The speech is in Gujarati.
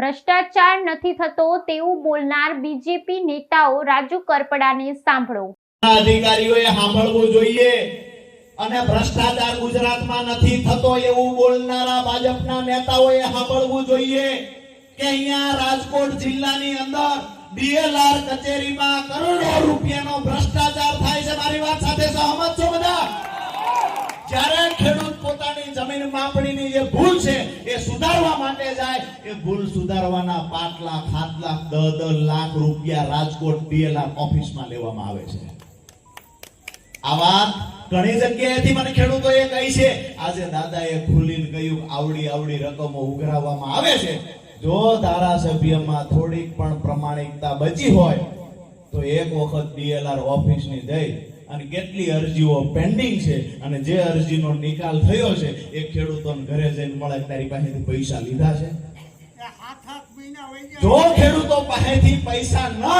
ભ્રષ્ટાચાર નથી થતો તેવું બોલનાર બીજેપી નેતાઓ રાજુ કરપડાને સાંભળો. અધિકારીઓએ સાંભળવું જોઈએ અને ભ્રષ્ટાચાર ગુજરાતમાં નથી થતો એવું બોલનારા ભાજપના નેતાઓએ સાંભળવું જોઈએ કે અહીંયા રાજકોટ જિલ્લાની અંદર ડીએલઆર કચેરીમાં કરોડો રૂપિયાનો ભ્રષ્ટાચાર થાય છે. મારી વાત સાથે સહમત છો બધા? જ્યારે ખેડૂત પોતાની જમીન માપણીની જે ભૂલ એ સુધારવા માટે જાય, એ ભૂલ સુધારવાના પાંચ લાખ સાત લાખ દસ દસ લાખ રૂપિયા રાજકોટ ડીએલઆર ઓફિસમાં લેવામાં આવે છે. આ વાત ઘણી જગ્યાએથી મને ખેડૂતોએ કહી છે. આજે દાદાએ ખુલીને કહ્યું, આવડી આવડી રકમો ઉઘરાવવામાં આવે છે. જો ધારાસભ્યમાં થોડીક પણ પ્રમાણિકતા બચી હોય, તો એક વખત ડીએલઆર ઓફિસની જઈ અને કેટલી અરજીઓ પેન્ડિંગ છે અને જે અરજીનો નિકાલ થયો છે એ ખેડૂતોને ઘરે જઈને મળે તારી પાસેથી પૈસા લીધા છે? જો ખેડૂતો પાસેથી પૈસા ન